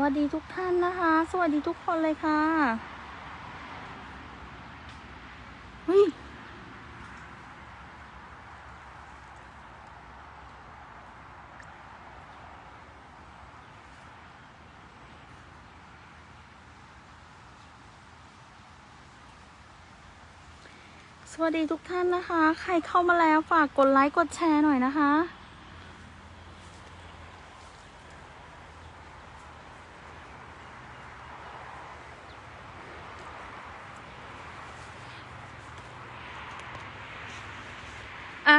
วัสดีทุกท่านนะคะ สวัสดีทุกคนเลยค่ะเฮ้ยสวัสดีทุกท่านนะคะ ใครเข้ามาแล้วฝากกดไลค์กดแชร์หน่อยนะคะ อ่า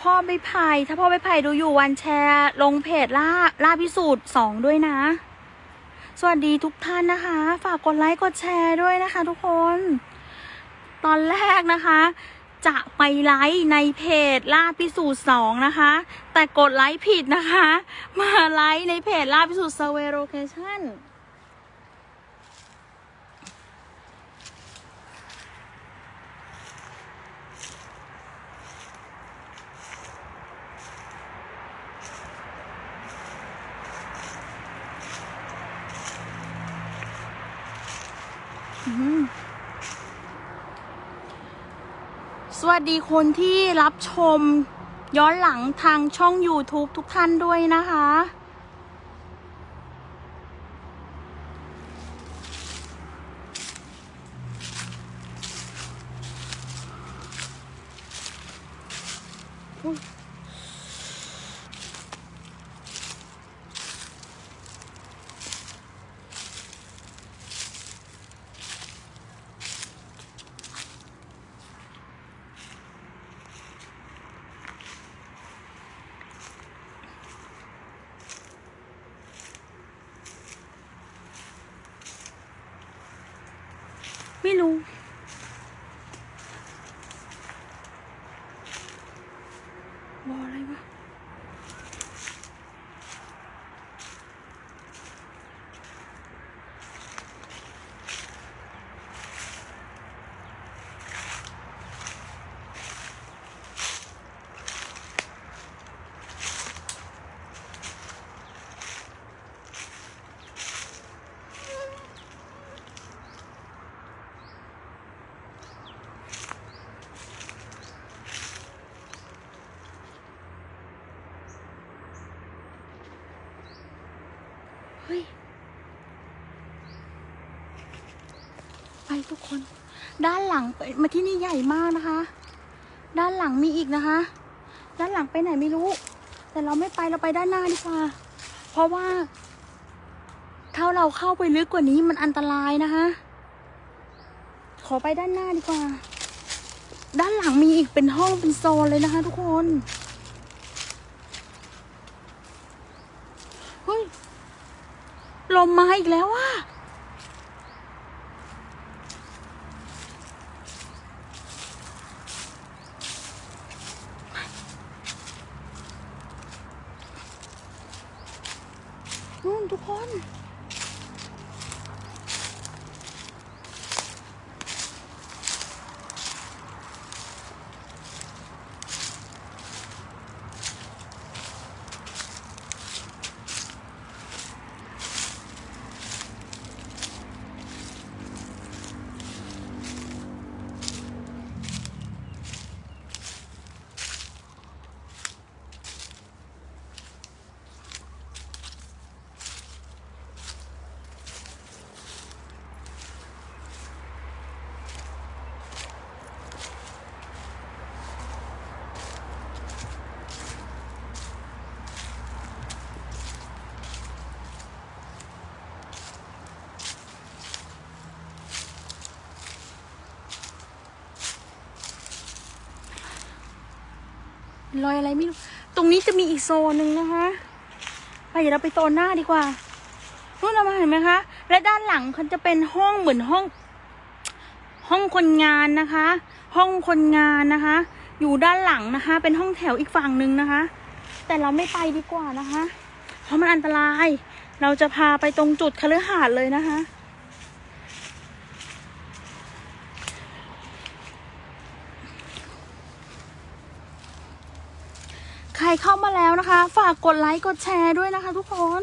พ่อ ใบไผ่ถ้าพ่อใบไผ่ดูอยู่วันแชร์ ลงเพจล่าล่าพิสูจน์สองด้วยนะ สวัสดีทุกท่านนะคะ ฝากกดไลค์กดแชร์ด้วยนะคะ ทุกคน ตอนแรกนะคะ จะไปไลค์ในเพจล่าพิสูจน์สองนะคะ แต่กดไลค์ผิดนะคะ มาไลค์ในเพจล่าพิสูจน์ survey location วัสดีคนที่รับชมย้อนหลังทางช่อง YouTube ทุกท่านด้วยนะคะ อุ้ย ไม่รู้ วออะไรวะ เฮ้ย ไป ทุกคน ด้านหลังมาที่นี่ใหญ่มากนะคะ ด้านหลังมีอีกนะคะ ด้านหลังไปไหนไม่รู้ แต่เราไม่ไปเราไปด้านหน้าดีกว่า เพราะว่าถ้าเราเข้าไปลึกกว่านี้มันอันตรายนะคะ ขอไปด้านหน้าดีกว่า ด้านหลังมีอีกเป็นห้องเป็นโซนเลยนะคะทุกคนเฮ้ยลมมาอีกแล้วอะนู่นทุกคน รอยอะไรไม่รู้ ตรงนี้จะมีอีกโซนหนึ่งนะคะ ไปเดี๋ยวเราไปโซนหน้าดีกว่านู่นเรามาเห็นไหมคะ และด้านหลังมันจะเป็นห้องเหมือนห้อง ห้องคนงานนะคะ ห้องคนงานนะคะ อยู่ด้านหลังนะคะ เป็นห้องแถวอีกฝั่งหนึ่งนะคะ แต่เราไม่ไปดีกว่านะคะ เพราะมันอันตราย เราจะพาไปตรงจุดคฤหาสน์เลยนะคะ ใครเข้ามาแล้วนะคะ ฝากกดไลค์กดแชร์ด้วยนะคะทุกคน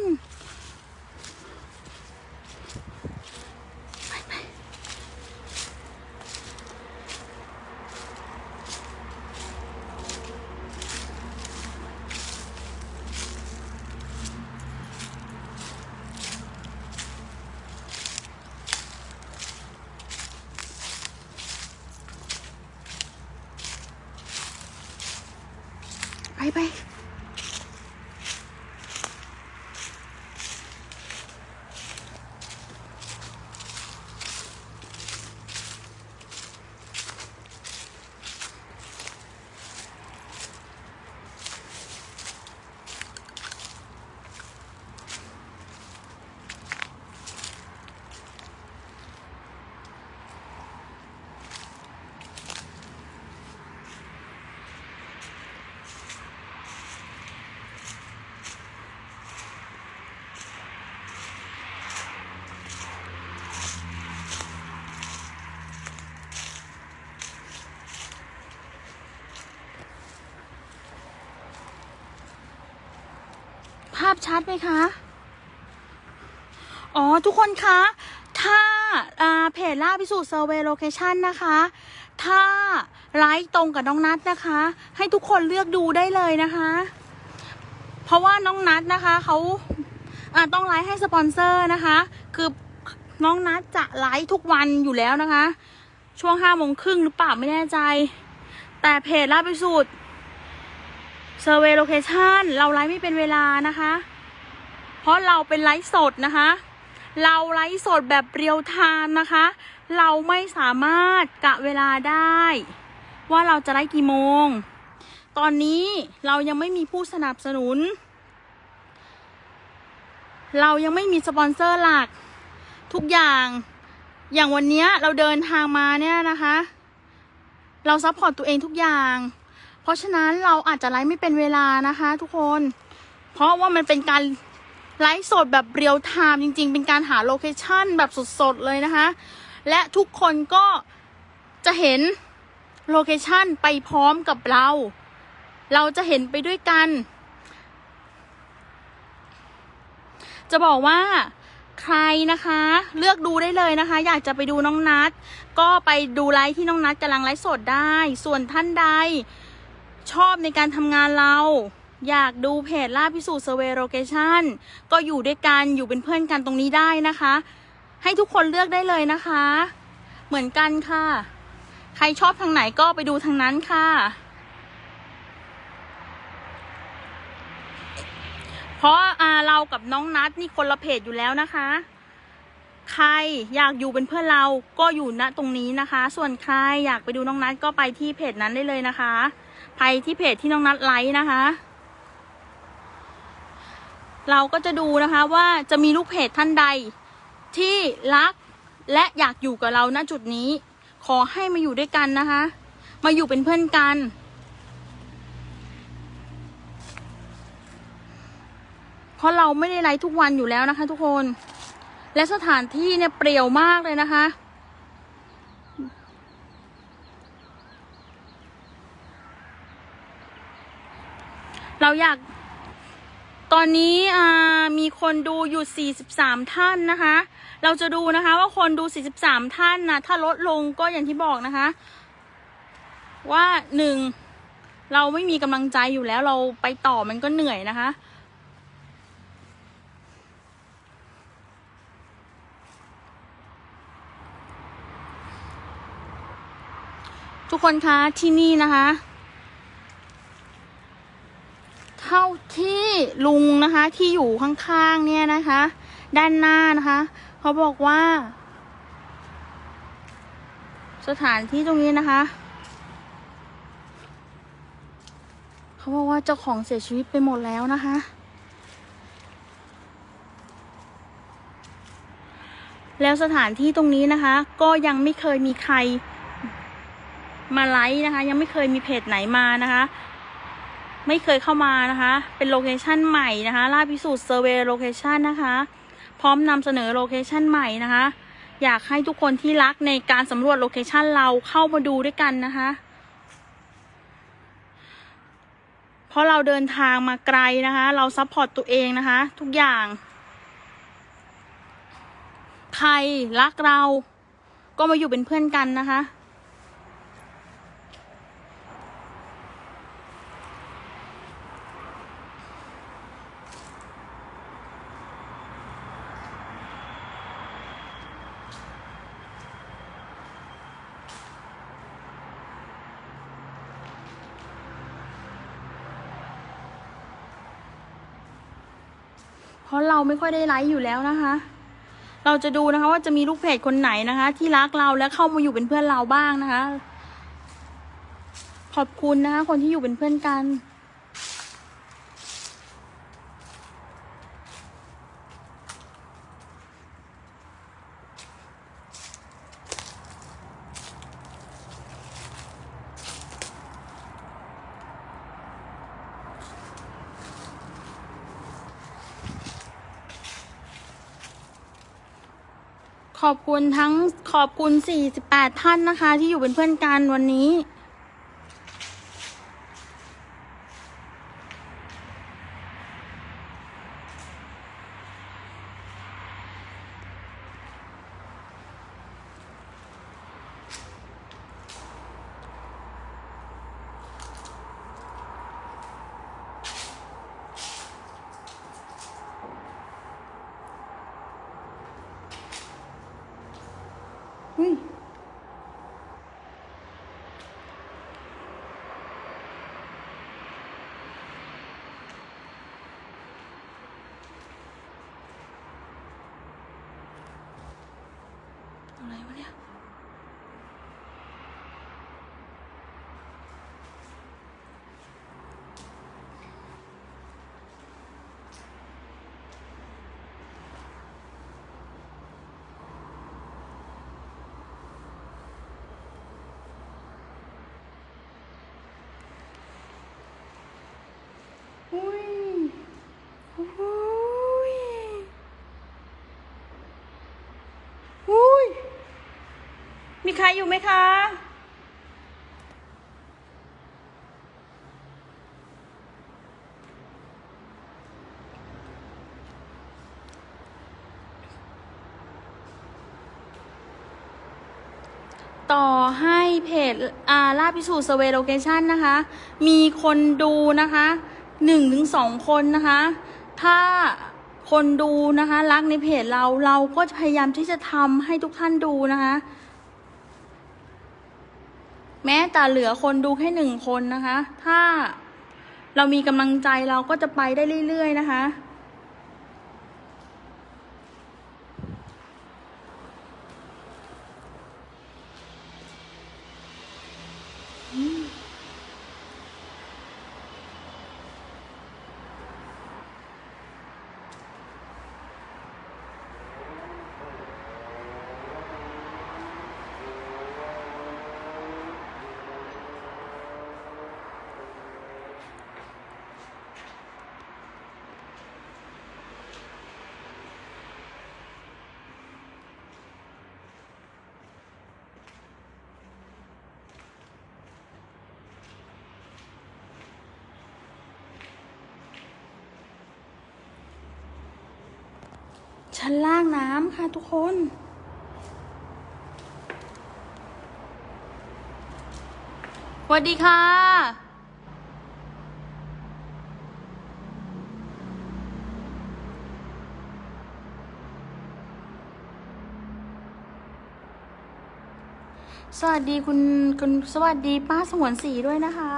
ไป ภาพชัดไหมคะ อ๋อ ทุกคนคะ ถ้าเพจล่าพิสูจน์เซอร์เวย์โลเคชันนะคะ ถ้าไลค์ตรงกับน้องนัดนะคะ ให้ทุกคนเลือกดูได้เลยนะคะ เพราะว่าน้องนัดนะคะเขาต้องไลค์ให้สปอนเซอร์นะคะ คือน้องนัดจะไลค์ทุกวันอยู่แล้วนะคะ ช่วงห้าโมงครึ่งหรือเปล่าไม่แน่ใจ แต่เพจล่าพิสูจน์ เซอร์เวย์โลเคชันเราไลฟ์ไม่เป็นเวลานะคะ เพราะเราเป็นไลฟ์สดนะคะ เราไลฟ์สดแบบเรียลไทม์นะคะ เราไม่สามารถกะเวลาได้ ว่าเราจะไลฟ์กี่โมง ตอนนี้เรายังไม่มีผู้สนับสนุน เรายังไม่มีสปอนเซอร์หลัก ทุกอย่างอย่างวันนี้เราเดินทางมาเนี่ยนะคะ เราซัพพอร์ตตัวเองทุกอย่าง เพราะฉะนั้นเราอาจจะไลฟ์ไม่เป็นเวลานะคะ ทุกคน เพราะว่ามันเป็นการไลฟ์สดแบบเรียลไทม์จริง ๆ เป็นการหาโลเคชั่นแบบสดๆเลยนะคะ และทุกคนก็จะเห็นโลเคชั่นไปพร้อมกับเรา เราจะเห็นไปด้วยกัน จะบอกว่าใครนะคะ เลือกดูได้เลยนะคะ อยากจะไปดูน้องนัดก็ไปดูไลฟ์ที่น้องนัดกำลังไลฟ์สดได้ ส่วนท่านใด ชอบในการทำงานเรา อยากดูเพจล่าพิสูจน์เซเวย์โลเคชันก็อยู่ด้วยกันอยู่เป็นเพื่อนกันตรงนี้ได้นะคะ ให้ทุกคนเลือกได้เลยนะคะ เหมือนกันค่ะ ใครชอบทางไหนก็ไปดูทางนั้นค่ะ เพราะอาเรากับน้องนัดนี่คนละเพจอยู่แล้วนะคะใครอยากอยู่เป็นเพื่อนเราก็อยู่ณตรงนี้นะคะ ส่วนใครอยากไปดูน้องนัดก็ไปที่เพจนั้นได้เลยนะคะ ไปที่เพจที่น้องนัดไลค์นะคะ เราก็จะดูนะคะว่าจะมีลูกเพจท่านใดที่รักและอยากอยู่กับเราณจุดนี้ ขอให้มาอยู่ด้วยกันนะคะ มาอยู่เป็นเพื่อนกัน เพราะเราไม่ได้ไลฟ์ทุกวันอยู่แล้วนะคะ ทุกคน และสถานที่เนี่ยเปรี่ยวมากเลยนะคะ เราอยาก ตอนนี้มีคนดูอยู่ 43 ท่านนะคะ เราจะดูนะคะ ว่าคนดู 43 ท่านนะถ้าลดลงก็อย่างที่บอกนะคะ ว่าหนึ่งเราไม่มีกำลังใจอยู่แล้วเราไปต่อมันก็เหนื่อยนะคะทุกคนคะที่นี่นะคะ เท่าที่ลุงนะคะที่อยู่ข้างๆเนี่ยนะคะ ด้านหน้านะคะเขาบอกว่า สถานที่ตรงนี้นะคะเขาบอกว่าเจ้าของเสียชีวิตไปหมดแล้วนะคะแล้วสถานที่ตรงนี้นะคะ ก็ยังไม่เคยมีใครมาไลฟ์นะคะ ยังไม่เคยมีเพจไหนมานะคะ ไม่เคยเข้ามานะคะ เป็นโลเคชันใหม่นะคะล่าพิสูจน์เซอร์เวย์โลเคชันนะคะ พร้อมนำเสนอโลเคชันใหม่นะคะ อยากให้ทุกคนที่รักในการสำรวจโลเคชันเราเข้ามาดูด้วยกันนะคะ เพราะเราเดินทางมาไกลนะคะ เราซัพพอร์ตตัวเองนะคะ ทุกอย่าง ใครรักเราก็มาอยู่เป็นเพื่อนกันนะคะ ไม่ค่อยได้ไลค์อยู่แล้วนะคะ เราจะดูนะคะว่าจะมีลูกเพจคนไหนนะคะ ที่รักเราและเข้ามาอยู่เป็นเพื่อนเราบ้างนะคะ ขอบคุณนะคะ คนที่อยู่เป็นเพื่อนกัน ขอบคุณทั้งขอบคุณ 48 ท่านนะคะ ที่อยู่เป็นเพื่อนกันวันนี้ อุ้ยอะไรวะเนี่ย อุ้ยอุ้ยอุ้ย มี ใครอยู่ไหมคะ ต่อให้เพจอาล่าพิสูจน์ survey location นะคะ มีคนดูนะคะหนึ่งถึงสองคนนะคะ ถ้าคนดูนะคะ รักในเพจเราเราก็จะพยายามที่จะทำให้ทุกท่านดูนะคะ แม้แต่เหลือคนดูแค่หนึ่งคนนะคะ ถ้าเรามีกำลังใจเราก็จะไปได้เรื่อยๆนะคะ ชั้นล่างน้ำค่ะทุกคน สวัสดีค่ะ สวัสดีคุณคุณสวัสดีป้าสงวนสีด้วยนะคะ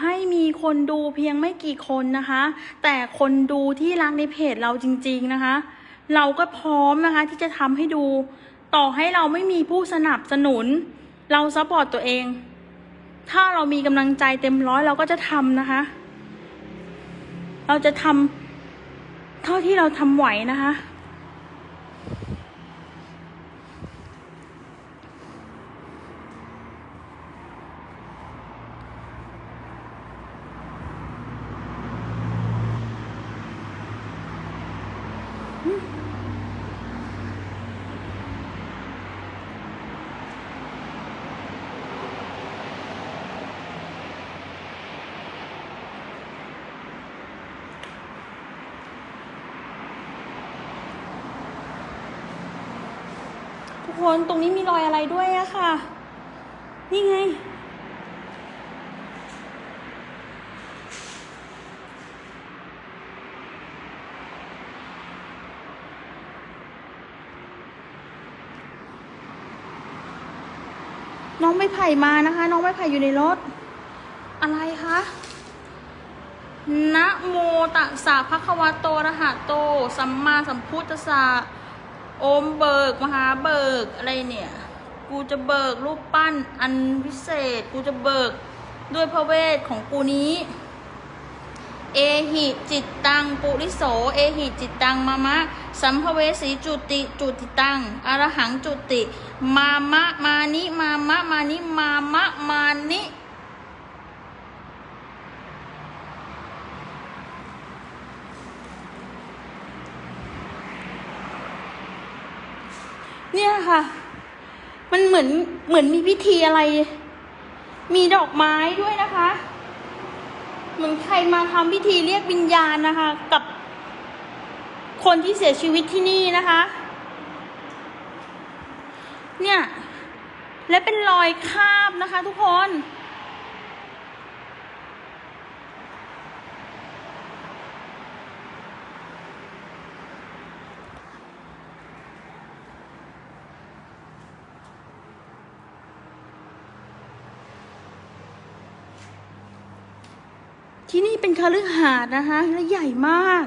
ให้มีคนดูเพียงไม่กี่คนนะคะ แต่คนดูที่รักในเพจเราจริง ๆนะคะ เราก็พร้อมนะคะที่จะทำให้ดู ต่อให้เราไม่มีผู้สนับสนุน เราซัพพอร์ตตัวเอง ถ้าเรามีกำลังใจเต็มร้อยเราก็จะทำนะคะ เราจะทำเท่าที่เราทำไหวนะคะุกคนตรงนี้มีรอยอะไรด้วยอะค่ะ นี่ไง น้องไม่ไผ่มานะคะ น้องไม่ไผ่อยู่ในรถ อะไรคะนะโมตัสสะภะคะวะโตระหะโต สัมมาสัมพุทธัสสะ โอมเบิก มหาเบิกอะไรเนี่ย กูจะเบิกรูปปั้นอันพิเศษ กูจะเบิกด้วยพระเวทของกูนี้ เอหิจิตตังปุริโส เอหิจิตตังมามะ สัมภเวสีจุติจุติตังอรหังจุติ มามะมานิมามะมานิมามะมานิ เนี่ยค่ะ มันเหมือนเหมือนมีพิธีอะไร มีดอกไม้ด้วยนะคะ เหมือนใครมาทำพิธีเรียกวิญญาณนะคะ กับคนที่เสียชีวิตที่นี่นะคะ เนี่ย และเป็นรอยคาบนะคะทุกคน ที่นี่เป็นคาฤหาสน์นะคะ และใหญ่มาก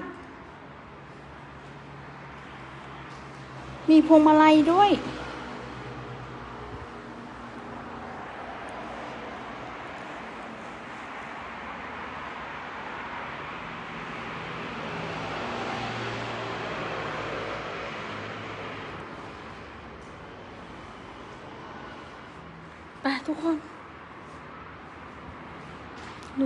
มีพวงมาลัยด้วย ไปทุกคนดู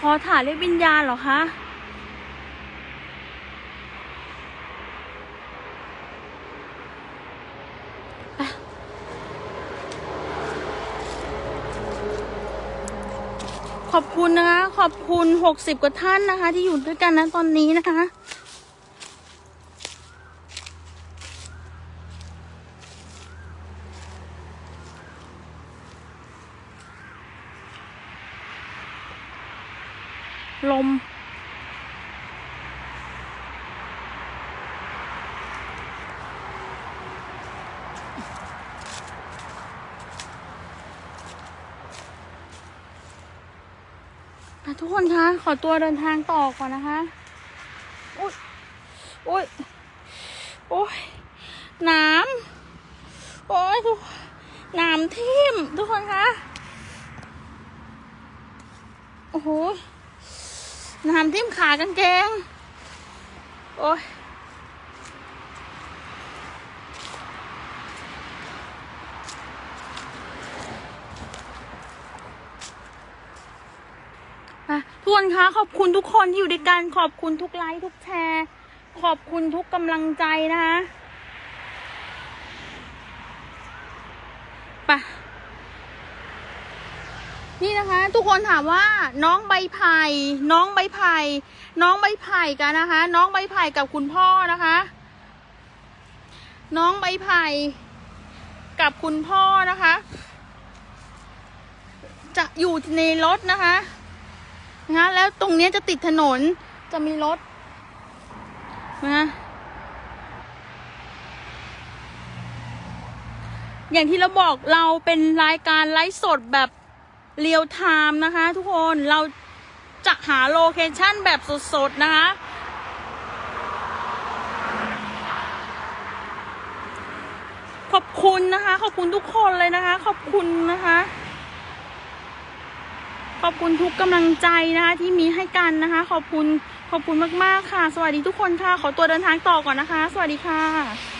ขอถ่ายเรียกวิญญาณเหรอคะ ขอบคุณนะคะ ขอบคุณหกสิบกว่าท่านนะคะ ที่อยู่ด้วยกันนะตอนนี้นะคะ ลม ทุกคนคะ ขอตัวเดินทางต่อก่อนนะคะ อุ้ยอุ้ยโอ้ยน้ำโอ้ยทุกน้ำทิ่มทุกคนคะ โอ้โห น้ำทิ่มขากางเกง โอ้ยทุกคนคะขอบคุณทุกคนที่อยู่ด้วยกันขอบคุณทุกไลค์ทุกแชร์ ขอบคุณทุกกำลังใจนะคะไป นี่นะคะ ทุกคนถามว่าน้องใบไผ่น้องใบไผ่น้องใบไผ่กันนะคะ น้องใบไผ่กับคุณพ่อนะคะ น้องใบไผ่กับคุณพ่อนะคะ จะอยู่ในรถนะคะนะแล้วตรงนี้จะติดถนนจะมีรถนะอย่างที่เราบอกเราเป็นรายการไลฟ์สดแบบ เรียวไทม์นะคะ ทุกคนเราจะหาโลเคชันแบบสดๆ นะคะขอบคุณนะคะ ขอบคุณทุกคนเลยนะคะ ขอบคุณนะคะ ขอบคุณทุกกำลังใจนะคะ ที่มีให้กันนะคะ ขอบคุณขอบคุณมากๆค่ะ สวัสดีทุกคนค่ะ ขอตัวเดินทางต่อก่อนนะคะ สวัสดีค่ะ